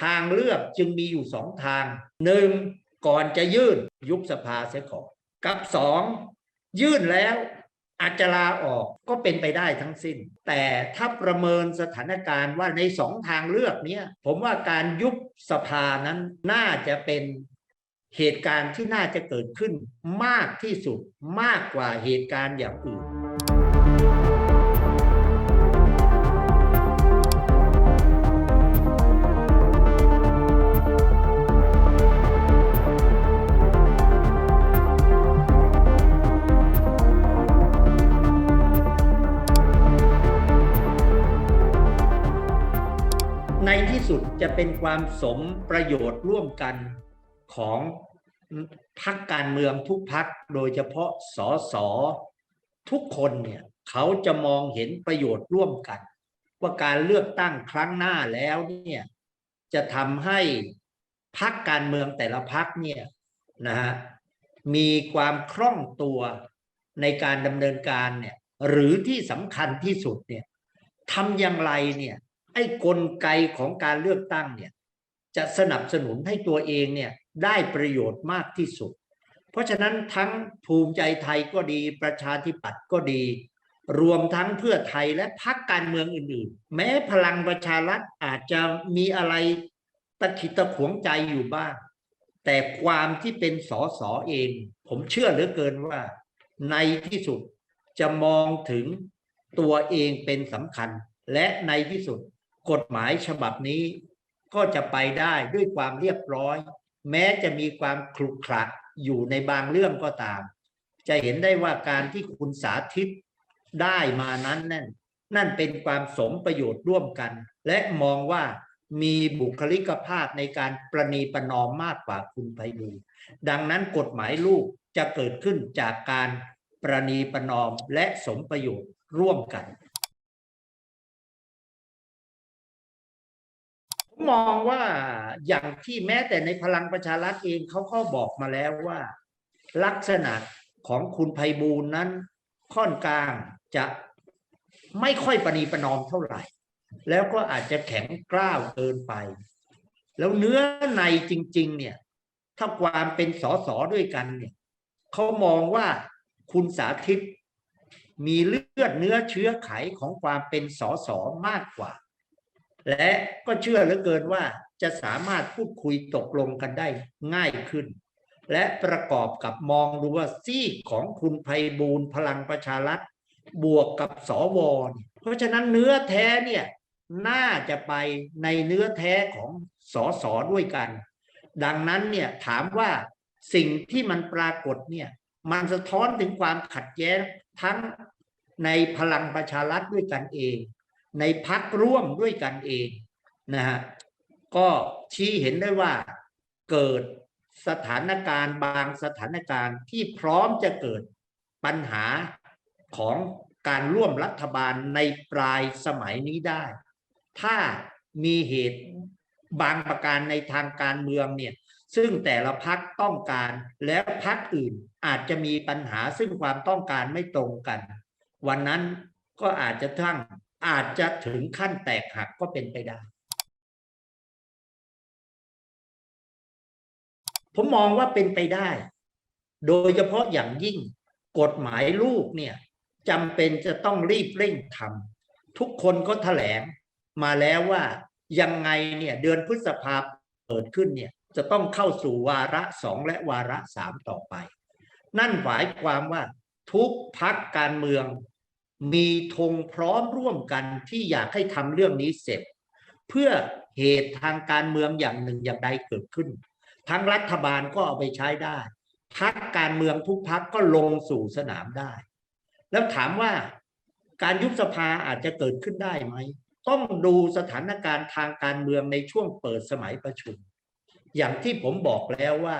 ทางเลือกจึงมีอยู่สองทางหนึ่งก่อนจะยื่นยุบสภาเสียก่อนกับสองยื่นแล้วอาจจะลาออกก็เป็นไปได้ทั้งสิ้น แต่ถ้าประเมินสถานการณ์ว่าในสองทางเลือกเนี้ยผมว่าการยุบสภานั้นน่าจะเป็นเหตุการณ์ที่น่าจะเกิดขึ้นมากที่สุดมากกว่าเหตุการณ์อย่างอื่น จะเป็นความสมประโยชน์ร่วมกันของพักการเมืองทุกพักโดยเฉพาะสสทุกคนเนี่ยเขาจะมองเห็นประโยชน์ร่วมกัน ว่าการเลือกตั้งครั้งหน้าแล้วเนี่ยจะทำให้พักการเมืองแต่ละพักเนี่ยนะฮะมีความคล่องตัวในการดำเนินการเนี่ยหรือที่สำคัญที่สุดเนี่ยทำอย่างไรเนี่ย ไอ้กลไกของการเลือกตั้งเนี่ยจะสนับสนุนให้ตัวเองเนี่ยได้ประโยชน์มากที่สุด เพราะฉะนั้นทั้งภูมิใจไทยก็ดีประชาธิปัตย์ก็ดี รวมทั้งเพื่อไทยและพรรคการเมืองอื่น ๆ แม้พลังประชารัฐอาจจะมีอะไรตะขิดตะขวงใจอยู่บ้าง แต่ความที่เป็นสอสอเอง ผมเชื่อเหลือเกินว่า ในที่สุดจะมองถึงตัวเองเป็นสำคัญ และในที่สุด กฎหมายฉบับนี้ก็จะไปได้ด้วยความเรียบร้อย แม้จะมีความคลุกคลักอยู่ในบางเรื่องก็ตาม จะเห็นได้ว่าการที่คุณสาธิตได้มานั้นนั่นนั่นเป็นความสมประโยชน์ร่วมกัน และมองว่ามีบุคลิกภาพในการประนีประนอมมากกว่าคุณไพบูลดังนั้นกฎหมายลูกจะเกิดขึ้นจากการประนีประนอมและสมประโยชน์ร่วมกัน มองว่าอย่างที่แม้แต่ในพลังประชารัฐเองเขาก็บอกมาแล้วว่า ลักษณะของคุณไพบูลนั้น ค่อนกลางจะไม่ค่อยประนีประนอมเท่าไหร่ แล้วก็อาจจะแข็งกร้าวเกินไป แล้วเนื้อในจริง ๆ เนี่ย ถ้าความเป็นสสด้วยกันเนี่ยเขามองว่าคุณสาธิตมีเลือดเนื้อเชื้อไขของความเป็นสสมากกว่า และก็เชื่อเหลือเกินว่าจะสามารถพูดคุยตกลงกันได้ง่ายขึ้น และประกอบกับมองดูว่าซีกของคุณไพบูลย์พลังประชารัฐบวกกับสวเนี่ยเพราะฉะนั้นเนื้อแท้เนี่ยน่าจะไปในเนื้อแท้ของสอสอด้วยกัน ดังนั้นเนี่ยถามว่าสิ่งที่มันปรากฏเนี่ยมันสะท้อนถึงความขัดแย้งทั้งในพลังประชารัฐด้วยกันเอง ในพักร่วมด้วยกันเองนะฮะก็ชี้เห็นได้ว่าเกิดสถานการณ์บางสถานการณ์ที่พร้อมจะเกิดปัญหาของการร่วมรัฐบาลในปลายสมัยนี้ได้ ถ้ามีเหตุบางประการในทางการเมืองเนี่ยซึ่งแต่ละพักต้องการแล้วพักอื่นอาจจะมีปัญหาซึ่งความต้องการไม่ตรงกัน วันนั้นก็อาจจะทั้ง อาจจะถึงขั้นแตกหักก็เป็นไปได้ ผมมองว่าเป็นไปได้ โดยเฉพาะอย่างยิ่งกฎหมายลูกเนี่ยจำเป็นจะต้องรีบเร่งทำทุกคนก็แถลงมาแล้วว่ายังไงเนี่ยเดือนพฤษภาเปิดขึ้นเนี่ยจะต้องเข้าสู่วาระสองและวาระสามต่อไป นั่นหมายความว่าทุกพักการเมือง มีธงพร้อมร่วมกันที่อยากให้ทำเรื่องนี้เสร็จ เพื่อเหตุทางการเมืองอย่างหนึ่งอย่างใดเกิดขึ้น ทั้งรัฐบาลก็เอาไปใช้ได้พักการเมืองทุกพักก็ลงสู่สนามได้ แล้วถามว่าการยุบสภาอาจจะเกิดขึ้นได้ไหม ต้องดูสถานการณ์ทางการเมืองในช่วงเปิดสมัยประชุม อย่างที่ผมบอกแล้วว่า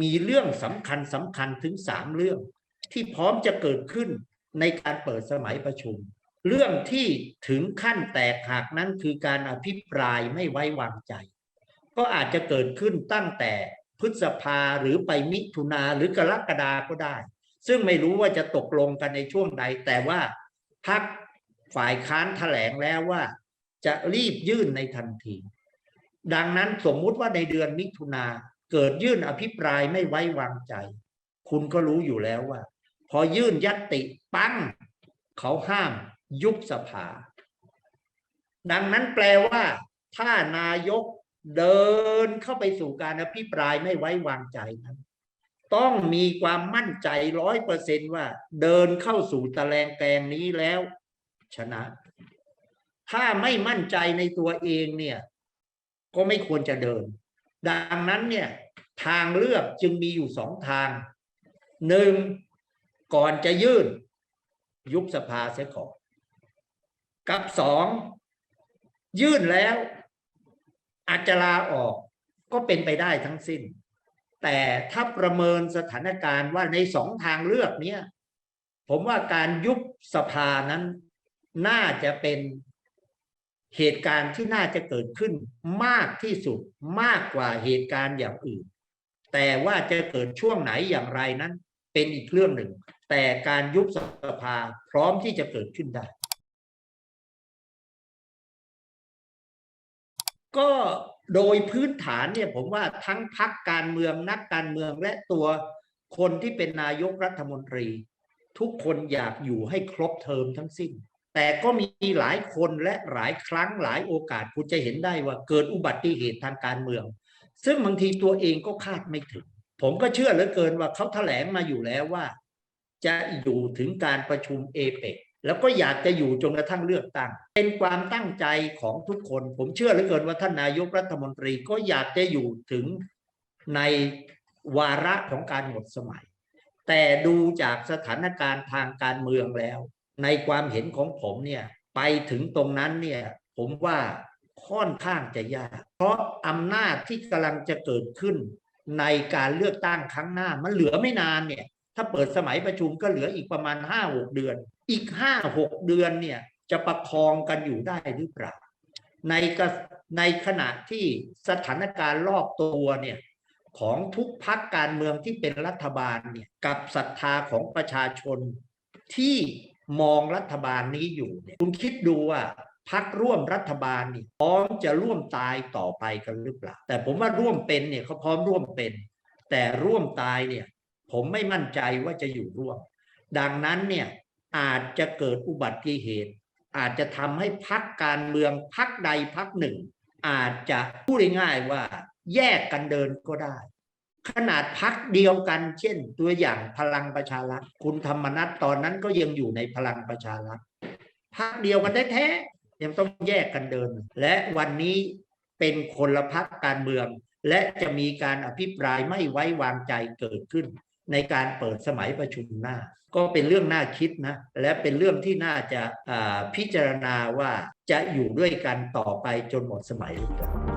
มีเรื่องสำคัญสำคัญถึงสามเรื่อง ที่พร้อมจะเกิดขึ้น ในการเปิดสมัยประชุม เรื่องที่ถึงขั้นแตกหักนั้นคือการอภิปรายไม่ไว้วางใจ ก็อาจจะเกิดขึ้นตั้งแต่พฤษภาหรือไปมิถุนาหรือกรกฎาก็ได้ ซึ่งไม่รู้ว่าจะตกลงกันในช่วงใด แต่ว่าพักฝ่ายค้านแถลงแล้วว่า จะรีบยื่นในทันที ดังนั้นสมมุติว่าในเดือนมิถุนาเกิดยื่นอภิปรายไม่ไว้วางใจ คุณก็รู้อยู่แล้วว่า พอยื่นยัตติปั้งเขาห้ามยุบสภา ดังนั้นแปลว่า ถ้านายกเดินเข้าไปสู่การอภิปรายไม่ไว้วางใจนั้นต้องมีความมั่นใจร้อยเปอร์เซนว่า เดินเข้าสู่ตะแลงแกงนี้แล้ว ชนะ ถ้าไม่มั่นใจในตัวเองเนี่ย ก็ไม่ควรจะเดิน ดังนั้นเนี่ย ทางเลือกจึงมีอยู่สองทางหนึ่ง ก่อนจะยื่น ยุบสภาเสียก่อนกับสองยื่นแล้ว อาจจะลาออกก็เป็นไปได้ทั้งสิ้น แต่ถ้าประเมินสถานการณ์ว่าในสองทางเลือกเนี้ยผมว่าการยุบสภานั้นน่าจะเป็นเหตุการณ์ที่น่าจะเกิดขึ้นมากที่สุดมากกว่าเหตุการณ์อย่างอื่น แต่ว่าจะเกิดช่วงไหนอย่างไรนั้น เป็นอีกเรื่องหนึ่ง แต่การยุบสภาพร้อมที่จะเกิดขึ้นได้ ก็โดยพื้นฐานเนี่ยผมว่าทั้งพักการเมืองนักการเมืองและตัวคนที่เป็นนายกรัฐมนตรี ทุกคนอยากอยู่ให้ครบเทอมทั้งสิ้น แต่ก็มีหลายคนและหลายครั้งหลายโอกาสคุณจะเห็นได้ว่าเกิดอุบัติเหตุทางการเมือง ซึ่งบางทีตัวเองก็คาดไม่ถึง ผมก็เชื่อเหลือเกินว่าเขาแถลงมาอยู่แล้วว่า จะอยู่ถึงการประชุมเอเปกแล้วก็อยากจะอยู่จนกระทั่งเลือกตั้ง เป็นความตั้งใจของทุกคน ผมเชื่อเหลือเกินว่าท่านนายกรัฐมนตรีก็อยากจะอยู่ถึงในวาระของการหมดสมัย แต่ดูจากสถานการณ์ทางการเมืองแล้ว ในความเห็นของผมเนี่ยไปถึงตรงนั้นเนี่ยผมว่าค่อนข้างจะยาก เพราะอำนาจที่กำลังจะเกิดขึ้น ในการเลือกตั้งครั้งหน้า มันเหลือไม่นานเนี่ย ถ้าเปิดสมัยประชุมก็เหลืออีกประมาณห้าหกเดือน อีกห้าหกเดือนเนี่ยจะประคองกันอยู่ได้หรือเปล่าในกในขณะที่สถานการณ์รอบตัวเนี่ยของทุกพักการเมืองที่เป็นรัฐบาลเนี่ยกับศรัทธาของประชาชนที่มองรัฐบาลนี้อยู่เนี่ยคุณคิดดูว่า พักร่วมรัฐบาลนี่พร้อมจะร่วมตายต่อไปกันหรือเปล่า แต่ผมว่าร่วมเป็นเนี่ยเขาพร้อมร่วมเป็น แต่ร่วมตายเนี่ยผมไม่มั่นใจว่าจะอยู่ร่วม ดังนั้นเนี่ยอาจจะเกิดอุบัติเหตุ อาจจะทำให้พักการเมืองพักใดพักหนึ่ง อาจจะพูดง่ายๆว่าแยกกันเดินก็ได้ ขนาดพักเดียวกัน เช่น ตัวอย่างพลังประชารัฐคุณธรรมนัฐตอนนั้นก็ยังอยู่ในพลังประชารัฐพักเดียวกันแท้ ยังต้องแยกกันเดิน และวันนี้เป็นคนละพักการเมือง และจะมีการอภิปรายไม่ไว้วางใจเกิดขึ้น ในการเปิดสมัยประชุมหน้า ก็เป็นเรื่องน่าคิดนะ และเป็นเรื่องที่น่าจะพิจารณาว่าจะอยู่ด้วยกันต่อไปจนหมดสมัยหรือเปล่า